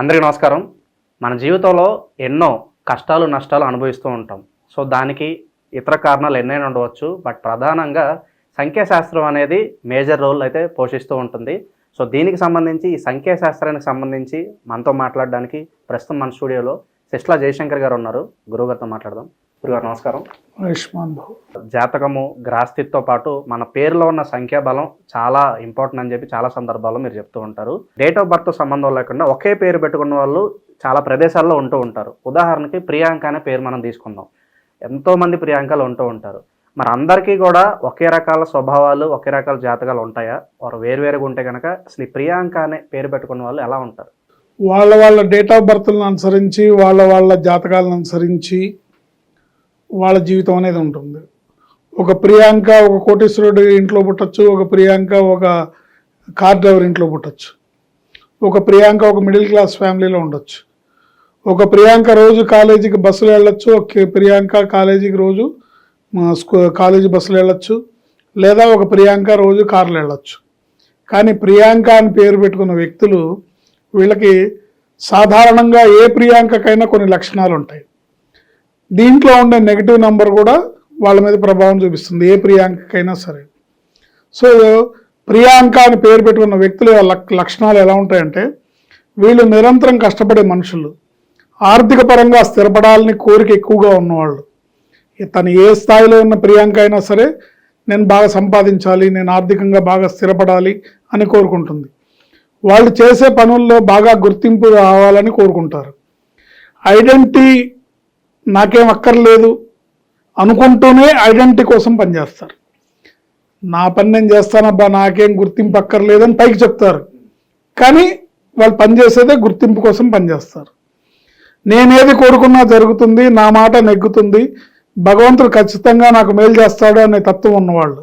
అందరికీ నమస్కారం. మన జీవితంలో ఎన్నో కష్టాలు నష్టాలు అనుభవిస్తూ ఉంటాం. సో దానికి ఇతర కారణాలు ఎన్నైనా ఉండవచ్చు. బట్ ప్రధానంగా సంఖ్యాశాస్త్రం అనేది మేజర్ రోల్ అయితే పోషిస్తూ ఉంటుంది. సో దీనికి సంబంధించి ఈ సంఖ్యాశాస్త్రానికి సంబంధించి మనతో మాట్లాడడానికి ప్రస్తుతం మన స్టూడియోలో శిష్లా జయశంకర్ గారు ఉన్నారు. గురువుగారితో మాట్లాడదాం. గురుగారు నమస్కారం. ఆయుష్మాన్ జాతకము గ్రాస్థితితో పాటు మన పేరులో ఉన్న సంఖ్యాబలం చాలా ఇంపార్టెంట్ అని చెప్పి చాలా సందర్భాల్లో మీరు చెప్తూ ఉంటారు. డేట్ ఆఫ్ బర్త్ సంబంధం లేకుండా ఒకే పేరు పెట్టుకున్న వాళ్ళు చాలా ప్రదేశాల్లో ఉంటూ ఉంటారు. ఉదాహరణకి ప్రియాంక అనే పేరు మనం తీసుకుందాం. ఎంతో మంది ప్రియాంకలు ఉంటూ ఉంటారు. మరి అందరికీ కూడా ఒకే రకాల స్వభావాలు ఒకే రకాల జాతకాలు ఉంటాయా? వారు వేరువేరుగా ఉంటే కనుక అసలు ప్రియాంక అనే పేరు పెట్టుకున్న వాళ్ళు ఎలా ఉంటారు? వాళ్ళ వాళ్ళ డేట్ ఆఫ్ బర్త్లను అనుసరించి వాళ్ళ వాళ్ళ జాతకాలను అనుసరించి వాళ్ళ జీవితం అనేది ఉంటుంది. ఒక ప్రియాంక ఒక కోటేశ్వరుడు ఇంట్లో పుట్టచ్చు ఒక ప్రియాంక ఒక కార్ డ్రైవర్ ఇంట్లో పుట్టచ్చు. ఒక ప్రియాంక ఒక మిడిల్ క్లాస్ ఫ్యామిలీలో ఉండొచ్చు. ఒక ప్రియాంక రోజు కాలేజీకి బస్సులో వెళ్ళొచ్చు ఒక ప్రియాంక కాలేజీకి రోజు స్కూ కాలేజీ బస్సులో వెళ్ళొచ్చు లేదా ఒక ప్రియాంక రోజు కార్లో వెళ్ళొచ్చు. కానీ ప్రియాంక అని పేరు పెట్టుకున్న వ్యక్తులు వీళ్ళకి సాధారణంగా ఏ ప్రియాంకకైనా కొన్ని లక్షణాలు ఉంటాయి దీంట్లో ఉండే నెగిటివ్ నెంబర్ కూడా వాళ్ళ మీద ప్రభావం చూపిస్తుంది ఏ ప్రియాంకకైనా సరే. సో ప్రియాంక అని పేరు పెట్టుకున్న వ్యక్తుల లక్- లక్షణాలు ఎలా ఉంటాయంటే వీళ్ళు నిరంతరం కష్టపడే మనుషులు. ఆర్థిక పరంగా స్థిరపడాలని కోరిక ఎక్కువగా ఉన్నవాళ్ళు. తను ఏ స్థాయిలో ఉన్న ప్రియాంక అయినా సరే నేను బాగా సంపాదించాలి నేను ఆర్థికంగా బాగా స్థిరపడాలి అని కోరుకుంటుంది. వాళ్ళు చేసే పనుల్లో బాగా గుర్తింపు రావాలని కోరుకుంటారు. ఐడెంటిటీ నాకేం అక్కర్లేదు. అనుకుంటూనే ఐడెంటిటీ కోసం పనిచేస్తారు నా పని నేను చేస్తానబ్బా నాకేం గుర్తింపు అక్కర్లేదని పైకి చెప్తారు. కానీ వాళ్ళు పనిచేసేదే గుర్తింపు కోసం పనిచేస్తారు నేనేది కోరుకున్నా జరుగుతుంది నా మాట నెగ్గుతుంది భగవంతుడు ఖచ్చితంగా నాకు మేలు చేస్తాడు అనే తత్వం ఉన్నవాళ్ళు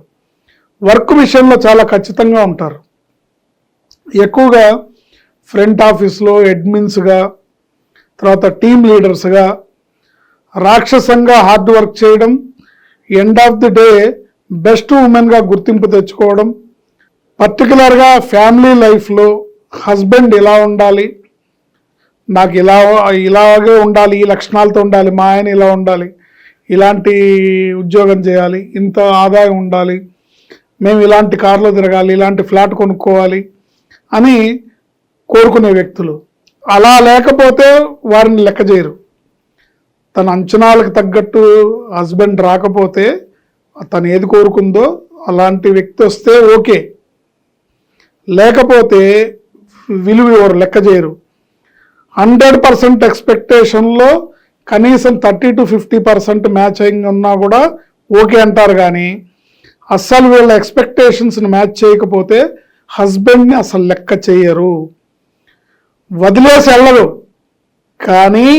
వర్క్ విషయంలో చాలా ఖచ్చితంగా ఉంటారు. ఎక్కువగా ఫ్రంట్ ఆఫీస్లో అడ్మిన్స్గా తర్వాత టీమ్ లీడర్స్గా రాక్షసంగా హార్డ్ వర్క్ చేయడం end of the day best ఉమెన్గా గుర్తింపు తెచ్చుకోవడం పర్టికులర్గా ఫ్యామిలీ లైఫ్లో హస్బెండ్ ఎలా ఉండాలి నాకు ఇలా ఇలాగే ఉండాలి ఈ లక్షణాలతో ఉండాలి మా ఆయన ఇలా ఉండాలి ఇలాంటి ఉద్యోగం చేయాలి ఇంత ఆదాయం ఉండాలి మేము ఇలాంటి కార్లో తిరగాలి ఇలాంటి ఫ్లాట్ కొనుక్కోవాలి అని కోరుకునే వ్యక్తులు. అలా లేకపోతే వారిని లెక్క చేయరు. తన అంచనాలకు తగ్గట్టు హస్బెండ్ రాకపోతే తను ఏది కోరుకుందో అలాంటి వ్యక్తి వస్తే ఓకే. లేకపోతే విలువ ఎవరు లెక్క చేయరు. హండ్రెడ్ పర్సెంట్ ఎక్స్పెక్టేషన్లో కనీసం thirty to fifty percent matching ఉన్నా కూడా ఓకే అంటారు కానీ అస్సలు వీళ్ళ ఎక్స్పెక్టేషన్స్ని మ్యాచ్ చేయకపోతే హస్బెండ్ని అసలు లెక్క చేయరు. వదిలేసి వెళ్ళరు. కానీ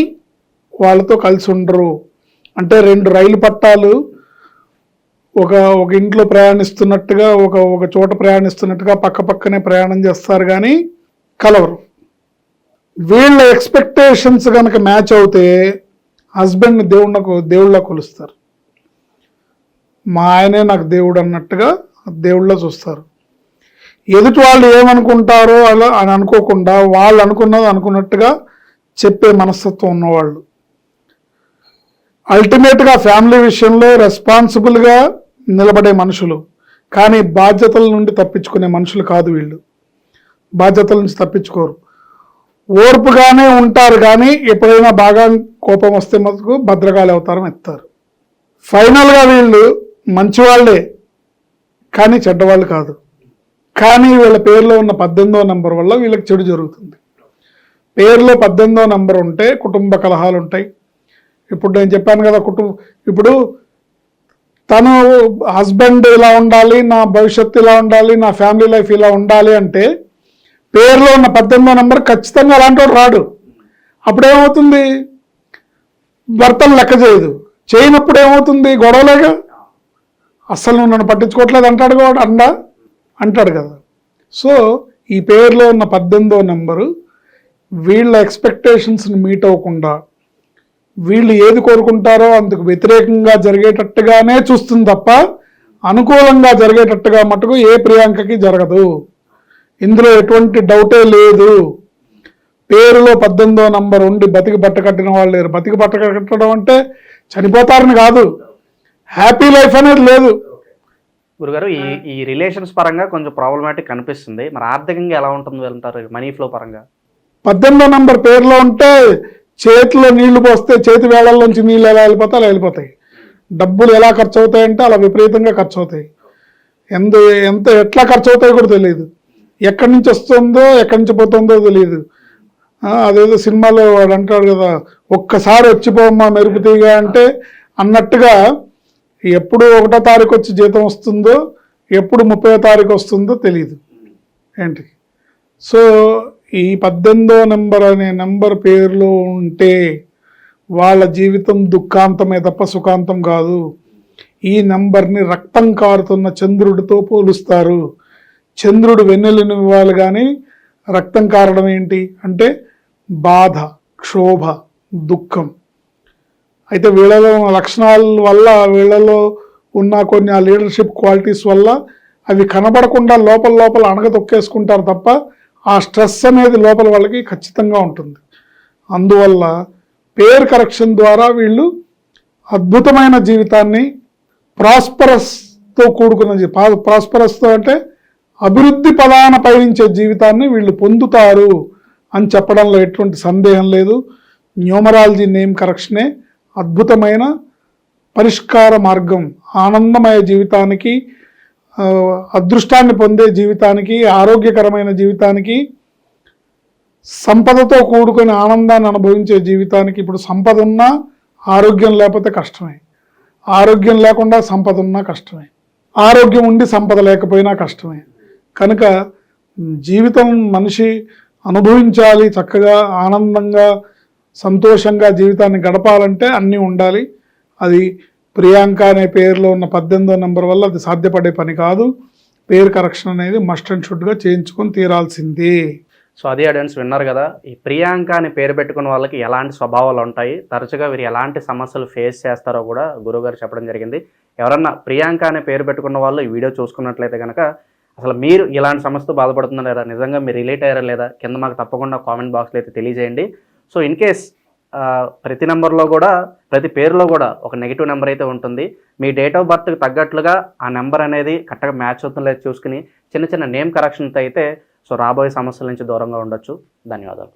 వాళ్ళతో కలిసి ఉండరు. అంటే రెండు రైలు పట్టాలు ఒక ఒక ఇంట్లో ప్రయాణిస్తున్నట్టుగా ఒక ఒక చోట ప్రయాణిస్తున్నట్టుగా పక్క పక్కనే ప్రయాణం చేస్తారు కానీ కలవరు. వీళ్ళ ఎక్స్పెక్టేషన్స్ కనుక మ్యాచ్ అవుతే హస్బెండ్ని దేవుళ్ళకు దేవుళ్ళ కొలుస్తారు. మా ఆయనే నాకు దేవుడు అన్నట్టుగా దేవుళ్ళ చూస్తారు. ఎదుటి వాళ్ళు ఏమనుకుంటారో అలా అని అనుకోకుండా వాళ్ళు అనుకున్నది అనుకున్నట్టుగా చెప్పే మనస్తత్వం ఉన్నవాళ్ళు. అల్టిమేట్గా ఫ్యామిలీ విషయంలో రెస్పాన్సిబుల్గా నిలబడే మనుషులు. కానీ బాధ్యతల నుండి తప్పించుకునే మనుషులు కాదు వీళ్ళు. బాధ్యతల నుంచి తప్పించుకోరు. ఓర్పుగానే ఉంటారు కానీ ఎప్పుడైనా బాగా కోపం వస్తే మటుకు భద్రకాళి అవతారం ఎత్తారు. ఫైనల్గా వీళ్ళు మంచివాళ్ళే కానీ చెడ్డవాళ్ళు కాదు. కానీ వీళ్ళ పేరులో ఉన్న పద్దెనిమిదో నంబర్ వల్ల వీళ్ళకి చెడు జరుగుతుంది. పేరులో పద్దెనిమిదో నంబర్ ఉంటే కుటుంబ కలహాలు ఉంటాయి ఇప్పుడు నేను చెప్పాను కదా కుటుంబ ఇప్పుడు తను హస్బెండ్ ఇలా ఉండాలి నా భవిష్యత్తు ఇలా ఉండాలి నా ఫ్యామిలీ లైఫ్ ఇలా ఉండాలి అంటే పేరులో ఉన్న పద్దెనిమిదో నెంబర్ ఖచ్చితంగా అలాంటి వాడు రాడు. అప్పుడేమవుతుంది? భర్తను లెక్క చేయదు. చేయనప్పుడు ఏమవుతుంది? గొడవలేగా? అస్సలు నువ్వు నన్ను పట్టించుకోవట్లేదు అంటాడు కూడా అండా? అంటాడు కదా. సో ఈ పేరులో ఉన్న పద్దెనిమిదో నెంబరు వీళ్ళ ఎక్స్పెక్టేషన్స్ని మీట్ అవ్వకుండా వీళ్ళు ఏది కోరుకుంటారో అందుకు వ్యతిరేకంగా జరిగేటట్టుగానే చూస్తుంది తప్ప అనుకూలంగా జరిగేటట్టుగా మటుకు ఏ ప్రియాంకకి జరగదు. ఇందులో ఎటువంటి డౌటే లేదు. పేరులో పద్దెనిమిదో నంబర్ ఉండి బతికి బట్ట కట్టిన వాళ్ళు లేరు. బతికి బట్ట కట్టడం అంటే చనిపోతారని కాదు. హ్యాపీ లైఫ్ అనేది లేదు. గురుగారు ఈ ఈ రిలేషన్స్ పరంగా కొంచెం ప్రాబ్లమాటిక్ కనిపిస్తుంది. మరి ఆర్థికంగా ఎలా ఉంటుంది వెళ్తారు మనీ ఫ్లో పరంగా? పద్దెనిమిదో నంబర్ పేరులో ఉంటే చేతిలో నీళ్ళు పోస్తే చేతి వేళల్లోంచి నీళ్ళు ఎలా వెళ్ళిపోతాయి అలా వెళ్ళిపోతాయి. డబ్బులు ఎలా ఖర్చు అవుతాయంటే అలా విపరీతంగా ఖర్చు అవుతాయి ఎంత ఎంత ఎట్లా ఖర్చు అవుతాయో కూడా తెలియదు. ఎక్కడి నుంచి వస్తుందో ఎక్కడి నుంచి పోతుందో తెలియదు. అదేదో సినిమాలో వాడు అంటాడు కదా ఒక్కసారి వచ్చిపోమ్మా మెరుపు తీగ అంటే అన్నట్టుగా ఎప్పుడు ఒకటో తారీఖు వచ్చి జీతం వస్తుందో ఎప్పుడు ముప్పై తారీఖు వస్తుందో తెలియదు. ఏంటి? సో ఈ పద్దెనిమిదో నెంబర్ అనే నెంబర్ పేరులో ఉంటే వాళ్ళ జీవితం దుఃఖాంతమే తప్ప సుఖాంతం కాదు. ఈ నెంబర్ని రక్తం కారుతున్న చంద్రుడితో పోలుస్తారు. చంద్రుడు వెన్నెలనివ్వాలి కానీ రక్తం కారడం ఏంటి? అంటే బాధ క్షోభ దుఃఖం. అయితే వీళ్ళలో లక్షణాల వల్ల వీళ్ళలో ఉన్న కొన్ని ఆ లీడర్షిప్ క్వాలిటీస్ వల్ల అవి కనబడకుండా లోపల లోపల అణగదొక్కేసుకుంటారు తప్ప ఆ స్ట్రెస్ అనేది లోపల వాళ్ళకి ఖచ్చితంగా ఉంటుంది. అందువల్ల పేర్ కరెక్షన్ ద్వారా వీళ్ళు అద్భుతమైన జీవితాన్ని ప్రాస్పరస్తో కూడుకున్న ప్రాస్పరస్తో అంటే అభివృద్ధి పదాన పయనించే జీవితాన్ని వీళ్ళు పొందుతారు అని చెప్పడంలో ఎటువంటి సందేహం లేదు. న్యూమరాలజీ నేమ్ కరెక్షనే అద్భుతమైన పరిష్కార మార్గం ఆనందమయ జీవితానికి అదృష్టాన్ని పొందే జీవితానికి ఆరోగ్యకరమైన జీవితానికి సంపదతో కూడుకొని ఆనందాన్ని అనుభవించే జీవితానికి ఇప్పుడు సంపద ఉన్నా ఆరోగ్యం లేకపోతే కష్టమే. ఆరోగ్యం లేకుండా సంపద ఉన్నా కష్టమే. ఆరోగ్యం ఉండి సంపద లేకపోయినా కష్టమే. కనుక జీవితం మనిషి అనుభవించాలి చక్కగా ఆనందంగా సంతోషంగా జీవితాన్ని గడపాలంటే అన్నీ ఉండాలి. అది ప్రియాంక అనే పేరులో ఉన్న పద్దెనిమిదో నెంబర్ వల్ల అది సాధ్యపడే పని కాదు. పేరు కరెక్షన్ అనేది మస్ట్ అండ్ షుడ్గా చేయించుకొని తీరాల్సింది. సో అదే ఆడియన్స్ విన్నారు కదా ఈ ప్రియాంక అని పేరు పెట్టుకున్న వాళ్ళకి ఎలాంటి స్వభావాలు ఉంటాయి? తరచుగా వీరు ఎలాంటి సమస్యలు ఫేస్ చేస్తారో కూడా గురువుగారు చెప్పడం జరిగింది. ఎవరన్నా ప్రియాంక అనే పేరు పెట్టుకున్న వాళ్ళు ఈ వీడియో చూసుకున్నట్లయితే కనుక అసలు మీరు ఇలాంటి సమస్యతో బాధపడుతున్నారా లేదా? నిజంగా మీరు రిలేట్ అయ్యారా లేదా? కింద మాకు తప్పకుండా కామెంట్ బాక్స్లో అయితే తెలియజేయండి. సో ఇన్ కేస్ ప్రతి నెంబర్లో కూడా ప్రతి పేరులో కూడా ఒక నెగిటివ్ నెంబర్ అయితే ఉంటుంది. మీ డేట్ ఆఫ్ బర్త్కి తగ్గట్లుగా ఆ నెంబర్ అనేది కరెక్ట్గా మ్యాచ్ అవుతుందో చూసుకుని చిన్న చిన్న నేమ్ కరెక్షన్తో అయితే సో రాబోయే సమస్యల నుంచి దూరంగా ఉండొచ్చు. ధన్యవాదాలు.